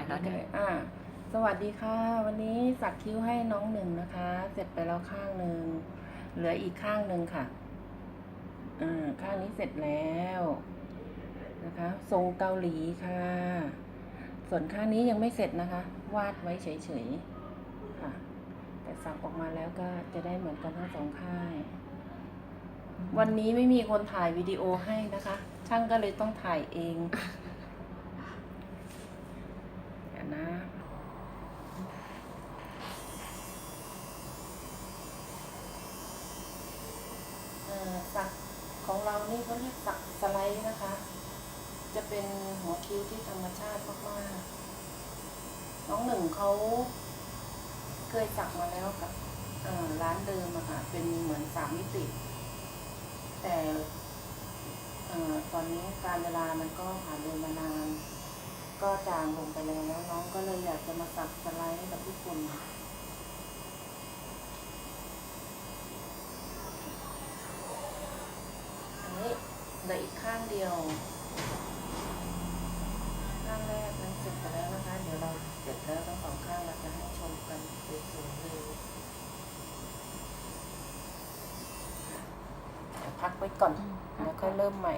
ายตอนนี้อ่า สวัสดีค่ะ วันนี้สักคิ้วให้น้องหนึ่งนะคะ เสร็จไปแล้วข้างหนึ่งเหลืออีกข้างหนึ่งค่ะอ่าข้างนี้เสร็จแล้วนะคะ ทรงเกาหลีค่ะ ส่วนข้างนี้ยังไม่เสร็จนะคะ วาดไว้เฉยๆค่ะ แต่สักออกมาแล้วก็จะได้เหมือนกันทั้งสองข้างวันนี้ไม่มีคนถ่ายวิดีโอให้นะคะ ช่างก็เลยต้องถ่ายเอง เดี๋ยวนะ เอ่อสัก ของเรานี่เขาเรียกสักสไลด์นะคะ จะเป็นหัวคิ้วที่ธรรมชาติมากๆ น้องหนึ่งเขาเคยสักมาแล้วกับร้านเดิมอะค่ะ เป็นเหมือนสามมิติ แต่ตอนนี้การเวลามันก็ผ่านเลยมานาน ก็จางลงไปแล้ว น้องก็เลยอยากจะมาสักสไลด์กับญี่ปุ่น อันนี้เห ลืออีกข้างเดียว ข้างแรกมันเสร็จไปแล้วนะคะ เดี๋ยวเราเสร็จแล้วทั้งสองข้างเราจะให้ชมกันสวยๆเลยเดี๋ยพักไว้ก่อน แล้วก็เริ่มใหม่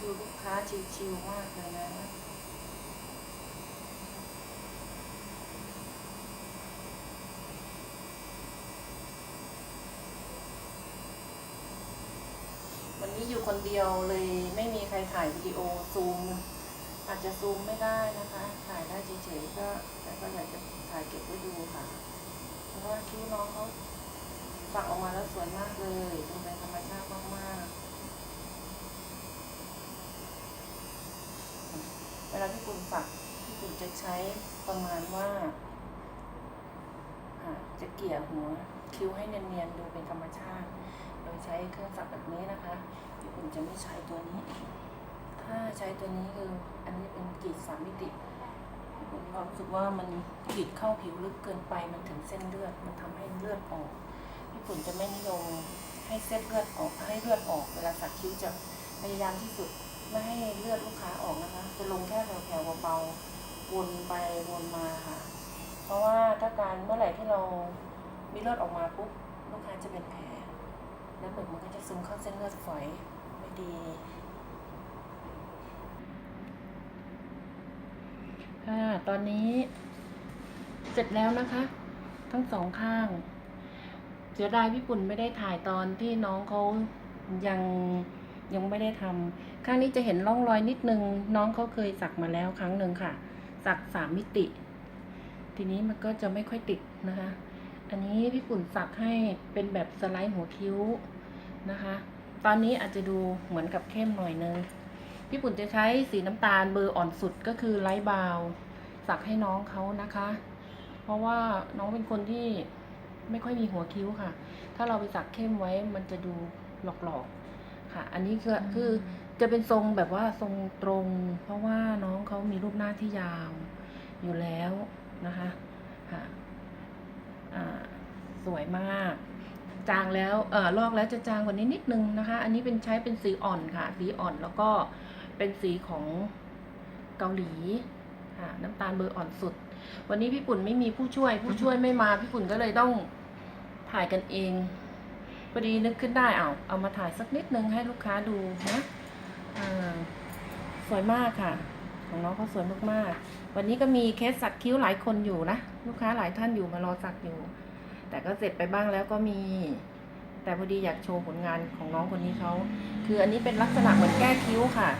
ดูลูกค้าชิวๆมากเลยนะ วันนี้ อยู่คนเดียวเลยไม่มีใครถ่ายวิดีโอซูม อาจจะซูมไม่ได้นะคะ ถ่ายได้เฉยๆก็แต่ก็อยากจะถ่ายเก็บไว้ดูค่ะ เพราะว่าคิ้วน้องเขาฝักออกมาแล้วสวยมากเลยดูเป็นธรรมชาติมากๆ เวลาที่คุณฝักที่คุณจะใช้ประมาณว่าจะเกี่ยหัวคิ้วให้เนียนๆดูเป็นธรรมชาติ โดยใช้เครื่องสักแบบนี้นะคะที่คุณจะไม่ใช้ตัวนี้ ถ้าใช้ตัวนี้คืออันนี้เป็นกรีดสามมิติผมมีความรู้สึกว่ามันกรีดเข้าผิวลึกเกินไปมันถึงเส้นเลือดมันทำให้เลือดออกญี่ปุ่นจะไม่นิยมให้เส้นเลือดออกให้เลือดออกเวลาสักคิ้วจะพยายามที่สุดไม่ให้เลือดลูกค้าออกนะคะ จะลงแค่แถวๆเบาๆวนไปวนมาค่ะ เพราะว่าถ้าการเมื่อไหร่ที่เรามีเลือดออกมาปุ๊บลูกค้าจะเป็นแผล แล้วหมึกมันก็จะซึมเข้าเส้นเลือดฝอยไม่ดีค่ะตอนนี้ เสร็จแล้วนะคะ ทั้งสองข้างเสียดายพี่ปุ่นไม่ได้ถ่ายตอนที่น้องเขายังยังไม่ได้ทำข้างนี้จะเห็นร่องรอยนิดนึง น้องเขาเคยสักมาแล้วครั้งหนึ่งค่ะ สักสามมิติ ทีนี้มันก็จะไม่ค่อยติดนะคะ อันนี้พี่ปุ่นสักให้เป็นแบบสไลด์หัวคิ้วนะคะ ตอนนี้อาจจะดูเหมือนกับเข้มหน่อยนึง พี่ปุ่นจะใช้สีน้ำตาลเบอร์อ่อนสุดก็คือไลท์บราวน์สักให้น้องเขานะคะ เพราะว่าน้องเป็นคนที่ไม่ค่อยมีหัวคิ้วค่ะ ถ้าเราไปสักเข้มไว้มันจะดูหลอกๆค่ะ อันนี้คือคือจะเป็นทรงแบบว่าทรงตรง เพราะว่าน้องเขามีรูปหน้าที่ยาวอยู่แล้วนะคะค่ะอ่า สวยมาก จางแล้วเออลอกแล้วจะจางกว่านี้นิดนึงนะคะ อันนี้เป็นใช้เป็นสีอ่อนค่ะ สีอ่อนแล้วก็เป็นสีของเกาหลีค่ะน้ำตาลเบอร์อ่อนสุด วันนี้พี่ปุ่นไม่มีผู้ช่วย ผู้ช่วยไม่มาพี่ปุ่นก็เลยต้องถ่ายกันเองพอดีนึกขึ้นได้เอาเอามาถ่ายสักนิดนึงให้ลูกค้าดูนะสวยมากค่ะ ของน้องเขาสวยมากๆ วันนี้ก็มีเคสสักคิ้วหลายคนอยู่นะ ลูกค้าหลายท่านอยู่มารอสักอยู่ แต่ก็เสร็จไปบ้างแล้วก็มี แต่พอดีอยากโชว์ผลงานของน้องคนนี้เขา คืออันนี้เป็นลักษณะเหมือนแก้คิ้วค่ะ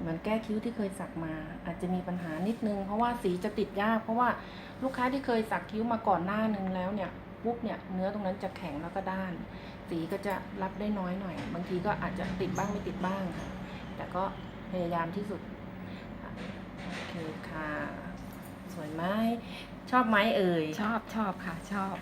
เหมือนแก้คิ้วที่เคยสักมา อาจจะมีปัญหานิดนึง เพราะว่าสีจะติดยาก เพราะว่าลูกค้าที่เคยสักคิ้วมาก่อนหน้านึงแล้วเนี่ยปุ๊บเนี่ยเนื้อตรงนั้นจะแข็งแล้วก็ด้าน สีก็จะรับได้น้อยหน่อย บางทีก็อาจจะติดบ้างไม่ติดบ้างค่ะ แต่ก็ พยายามที่สุดค่ะโอเคค่ะ สวยไหมชอบไหมเอ่ย ชอบชอบค่ะชอบ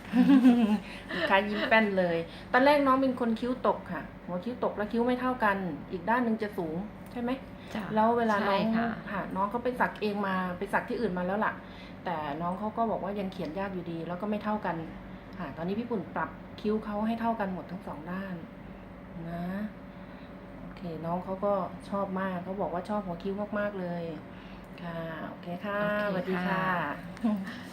ลูกค้ายิ้มแป้นเลย ตอนแรกน้องเป็นคนคิ้วตกค่ะ หัวคิ้วตกและคิ้วไม่เท่ากัน อีกด้านหนึ่งจะสูงใช่ไหมจ้ะแล้วเวลาน้องใช่ค่ะค่ะน้องเขาไปสักเองมาไปสักที่อื่นมาแล้วล่ะ แต่น้องเขาก็บอกว่ายังเขียนยากอยู่ดี แล้วก็ไม่เท่ากันค่ะตอนนี้พี่ปุ่นปรับคิ้วเขาให้เท่ากันหมดทั้งสองด้านนะโอเค น้องเขาก็ชอบมากเขาบอกว่าชอบหัวคิ้วมากๆเลย ค่ะ โอเคค่ะโอเคสวัสดีค่ะค่ะ